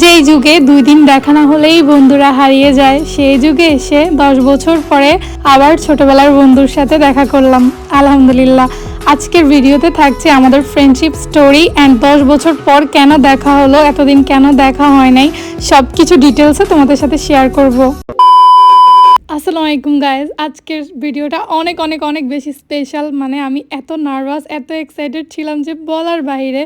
যেই যুগে দুই দিন দেখা না হলেই বন্ধুরা হারিয়ে যায়, সেই যুগে এসে দশ বছর পরে আবার ছোটবেলার বন্ধুর সাথে দেখা করলাম। আলহামদুলিল্লাহ। আজকের ভিডিওতে থাকছে আমাদের ফ্রেন্ডশিপ স্টোরি অ্যান্ড দশ বছর পর কেন দেখা হলো, এতদিন কেন দেখা হয় নাই সব কিছু ডিটেলসে তোমাদের সাথে শেয়ার করব। আসসালামু আলাইকুম গাইজ আজকের ভিডিওটা অনেক অনেক অনেক বেশি স্পেশাল মানে আমি এত নার্ভাস এত এক্সাইটেড ছিলাম যে বলার বাইরে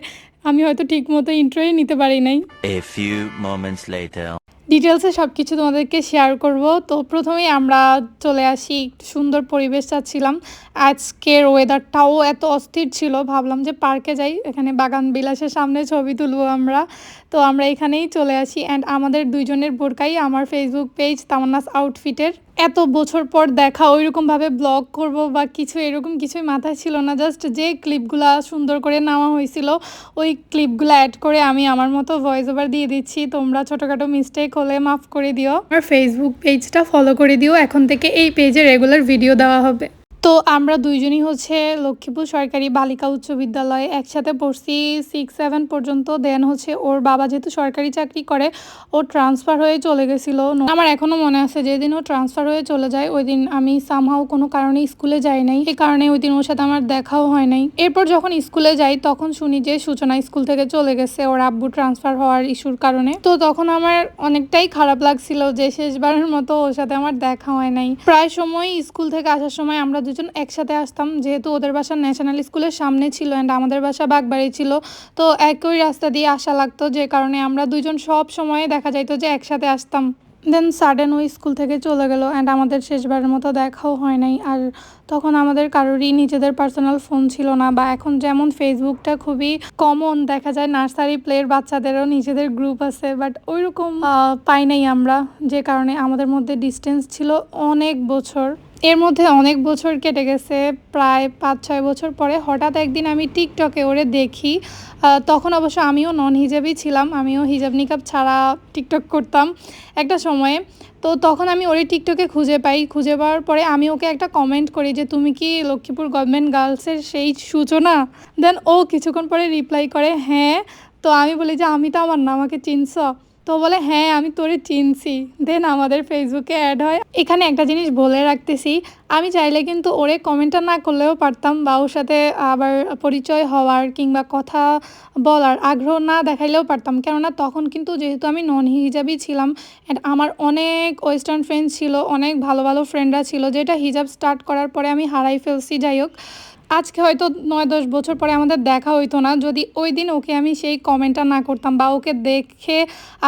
আমি হয়তো ঠিকমতো ইন্ট্রোই নিতে পারি নাই। A few moments later. ডিটেলসে সব কিছু তোমাদেরকে শেয়ার করব। তো প্রথমেই আমরা চলে আসি একটু সুন্দর পরিবেশ চাচ্ছিলাম। আজকের ওয়েদারটাও এত অস্থির ছিল ভাবলাম যে পার্কে যাই এখানে বাগান বিলাসের সামনে ছবি তুলবো আমরা। তো আমরা এখানেই চলে আসি। অ্যান্ড আমাদের দুইজনের বোরকাই আমার ফেসবুক পেজ তামান্নাস আউটফিটের এত বছর পর দেখা, ওইরকমভাবে ব্লগ করব বা কিছু এরকম কিছুই মাথায় ছিল না। জাস্ট যে ক্লিপগুলো সুন্দর করে নেওয়া হয়েছিল, ওই ক্লিপগুলো অ্যাড করে আমি আমার মতো ভয়েস ওভার দিয়ে দিচ্ছি। তোমরা ছোটোখাটো মিস্টেক হলে মাফ করে দিও। আমার ফেসবুক পেজটা ফলো করে দিও। এখন থেকে এই পেজে রেগুলার ভিডিও দেওয়া হবে। তো আমরা দুইজনই হচ্ছে লক্ষ্মীপুর সরকারি বালিকা উচ্চ বিদ্যালয়ে একসাথে পড়ছি সিক্স সেভেন পর্যন্ত। দেন হচ্ছে ওর বাবা যেহেতু সরকারি চাকরি করে, ও ট্রান্সফার হয়ে চলে গেছিল। আমার এখনও মনে আছে যেদিন ও ট্রান্সফার হয়ে চলে যায়, ওই দিন আমি সামহাও কোনো কারণে স্কুলে যাই নাই। এই কারণে ওই দিন ওর সাথে আমার দেখাও হয় নাই। এরপর যখন স্কুলে যাই, তখন শুনি যে সূচনা স্কুল থেকে চলে গেছে ওর আব্বু ট্রান্সফার হওয়ার ইস্যুর কারণে। তো তখন আমার অনেকটাই খারাপ লাগছিল যে শেষবারের মতো ওর সাথে আমার দেখা হয় নাই। প্রায় সময় স্কুল থেকে আসার সময় আমরা দুজন একসাথে আসতাম, যেহেতু ওদের বাসা ন্যাশনাল স্কুলের সামনে ছিল অ্যান্ড আমাদের বাসা বাগবাড়ি ছিল, তো একই রাস্তা দিয়ে আসা লাগতো, যে কারণে আমরা দুজন সব সময় দেখা যাইতো যে একসাথে আসতাম। দেন সাডেন ওই স্কুল থেকে চলে গেল অ্যান্ড আমাদের শেষবারের মতো দেখাও হয় নাই, আর তখন আমাদের কারোরই নিজেদের পার্সোনাল ফোন ছিল না, বা এখন যেমন ফেসবুকটা খুবই কমন দেখা যায় নার্সারি প্লের বাচ্চাদেরও নিজেদের গ্রুপ আছে বাট ওইরকম পাই নাই আমরা, যে কারণে আমাদের মধ্যে ডিস্টেন্স ছিল অনেক বছর। এর মধ্যে অনেক বছর কেটে গেছে, প্রায় পাঁচ, ছয় বছর পরে হঠাৎ একদিন আমি টিকটকে ওরে দেখি তখন অবশ্য আমিও নন হিজাবই ছিলাম, আমিও হিজাব নিকাব ছাড়া টিকটক করতাম একটা সময়ে। তো তখন আমি ওরে টিকটকে খুঁজে পাই, খুঁজে পাওয়ার পরে আমি ওকে একটা কমেন্ট করি যে, তুমি কি লক্ষ্মীপুর গভর্নমেন্ট গার্লসের সেই সূচনা? দেন ও কিছুক্ষণ পরে রিপ্লাই করে হ্যাঁ। তো আমি বলি যে, আমি তো আমার না আমাকে চিনছ। তো বলে হ্যাঁ আমি তোরে চিনছি। দেন আমাদের ফেসবুকে অ্যাড হয়। এখানে একটা জিনিস বলে রাখতেছি, আমি চাইলে কিন্তু ওরে কমেন্টটা না করলেও পারতাম বা ওর সাথে আবার পরিচয় হওয়ার কিংবা কথা বলার আগ্রহ না দেখাইলেও পারতাম। কেননা তখন কিন্তু যেহেতু আমি নন হিজাবই ছিলাম অ্যান্ড আমার অনেক ওয়েস্টার্ন ফ্রেন্ডস ছিল, অনেক ভালো ভালো ফ্রেন্ডরা ছিল, যেটা হিজাব স্টার্ট করার পরে আমি হারাই ফেলছি, যাই হোক। আজকে হয়তো নয় দশ বছর পরে আমাদের দেখা হইতো না। যদি ওই দিন ওকে আমি সেই কমেন্টটা না করতাম বা ওকে দেখে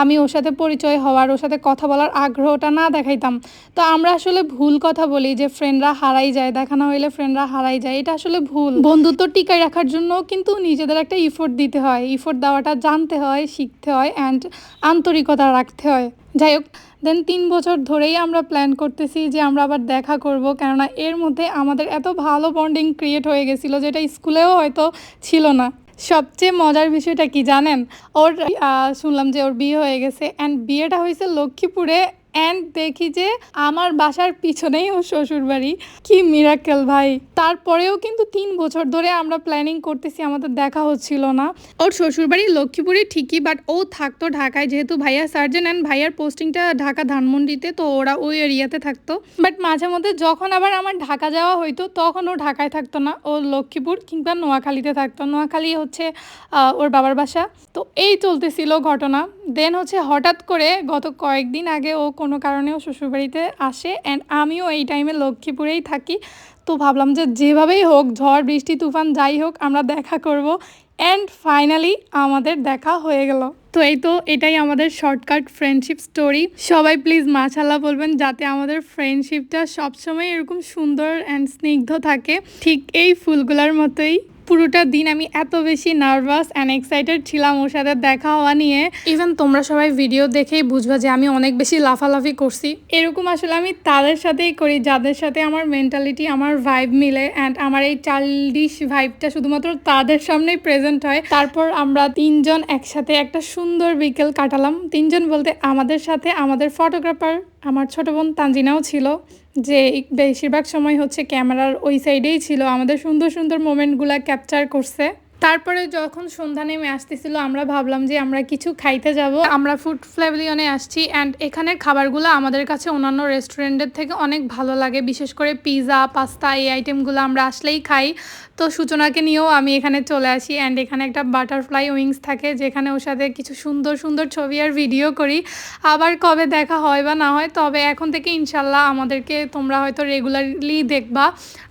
আমি ওর সাথে পরিচয় হওয়ার, ওর সাথে কথা বলার আগ্রহটা না দেখাইতাম, তো আমরা আসলে ভুল কথা বলি যে ফ্রেন্ডরা হারাই যায়, দেখা না হইলে ফ্রেন্ডরা হারাই যায়, এটা আসলে ভুল। বন্ধুত্ব টিকায় রাখার জন্য কিন্তু নিজেদের একটা ইফোর্ট দিতে হয়। ইফোর্ট দেওয়াটা জানতে হয়, শিখতে হয় অ্যান্ড আন্তরিকতা রাখতে হয়। যাই হোক দেন তিন বছর ধরেই আমরা প্ল্যান করতেছি যে আমরা আবার দেখা করব, কেননা এর মধ্যে আমাদের এত ভালো বন্ডিং ক্রিয়েট হয়ে গেছিল যেটা স্কুলেও হয়তো ছিল না। সবচেয়ে মজার বিষয়টা কি জানেন? ওর শুনলাম যে ওর বিয়ে হয়ে গেছে অ্যান্ড বিয়েটা হয়েছে লক্ষ্মীপুরে অ্যান্ড দেখি যে আমার বাসার পিছনেই ওর শ্বশুর বাড়ি কি মিরাকেল ভাই। তারপরেও কিন্তু তিন বছর ধরে আমরা প্ল্যানিং করতেছি, আমাদের দেখা হচ্ছিল না। ওর শ্বশুরবাড়ি লক্ষ্মীপুরে ঠিকই বাট ও থাকতো ঢাকায়, যেহেতু ভাইয়া সার্জন অ্যান্ড ভাইয়ার পোস্টিংটা ঢাকা ধানমন্ডিতে, তো ওরা ওই এরিয়াতে থাকতো। বাট মাঝে মধ্যে যখন আবার আমার ঢাকা যাওয়া হইতো, তখন ও ঢাকায় থাকতো না। ও লক্ষ্মীপুর কিংবা নোয়াখালীতে থাকতো। নোয়াখালী হচ্ছে ওর বাবার বাসা। তো এই চলতেছিল ঘটনা। দেন হচ্ছে হঠাৎ করে গত কয়েকদিন আগে ও কোনো কারণে ও শ্বশুরবাড়িতে আসে অ্যান্ড আমিও এই টাইমে লক্ষ্মীপুরেই থাকি। তো ভাবলাম যে যেভাবেই হোক, ঝড়, বৃষ্টি, তুফান, যাই হোক, আমরা দেখা করব। অ্যান্ড ফাইনালি আমাদের দেখা হয়ে গেল। তো এই তো এটাই আমাদের শর্টকাট ফ্রেন্ডশিপ স্টোরি সবাই প্লিজ মাশাল্লাহ বলবেন যাতে আমাদের ফ্রেন্ডশিপটা সবসময় এরকম সুন্দর অ্যান্ড স্নিগ্ধ থাকে। ঠিক এই ফুলগুলোর মতোই। পুরোটা দিন আমি এত বেশি নার্ভাস অ্যান্ড এক্সাইটেড ছিলাম ওর সাথে দেখা হওয়া নিয়ে। ইভেন তোমরা সবাই ভিডিও দেখেই বুঝবা যে আমি অনেক বেশি লাফালাফি করছি। এরকম আসলে আমি তাদের সাথেই করি যাদের সাথে আমার মেন্টালিটি আমার ভাইব মিলে অ্যান্ড আমার এই চাইল্ডিশ ভাইবটা শুধুমাত্র তাদের সামনেই প্রেজেন্ট হয়। তারপর আমরা তিনজন একসাথে একটা সুন্দর বিকেল কাটালাম। তিনজন বলতে আমাদের সাথে আমাদের ফটোগ্রাফার আমার ছোট বোন তানজিনাও ছিল, যে বেশিরভাগ সময় হচ্ছে ক্যামেরার ওই সাইডেই ছিল। আমাদের সুন্দর সুন্দর মোমেন্টগুলো ক্যাপচার করছে। তারপরে যখন সন্ধ্যা নেমে আসতেছিল, আমরা ভাবলাম যে আমরা কিছু খাইতে যাব। আমরা ফুড ফ্লেভলিয়নে আসছি অ্যান্ড এখানের খাবারগুলো আমাদের কাছে অন্যান্য রেস্টুরেন্টের থেকে অনেক ভালো লাগে। বিশেষ করে পিৎজা পাস্তা এই আইটেমগুলো আমরা আসলেই খাই। তো সূচনাকে নিয়েও আমি এখানে চলে আসি অ্যান্ড এখানে একটা বাটারফ্লাই উইংস থাকে, যেখানে ওর সাথে কিছু সুন্দর সুন্দর ছবি আর ভিডিও করি। আবার কবে দেখা হয় বা না হয়, তবে এখন থেকে ইনশাল্লাহ আমাদেরকে তোমরা হয়তো রেগুলারলি দেখবা।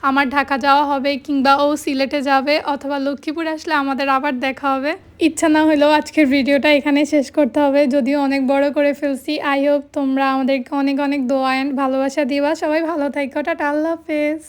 আমার ঢাকা যাওয়া হবে কিংবা ও সিলেটে যাবে অথবা লক্ষ্মীপুর আসলে আমাদের আবার দেখা হবে। ইচ্ছা না হলেও আজকের ভিডিওটা এখানে শেষ করতে হবে। যদিও অনেক বড় করে ফেলছি। আই হোপ তোমরা আমাদেরকে অনেক অনেক দোয়া অ্যান্ড ভালোবাসা দিবা। সবাই ভালো থাকো টাটা, আল্লাহ হাফেজ।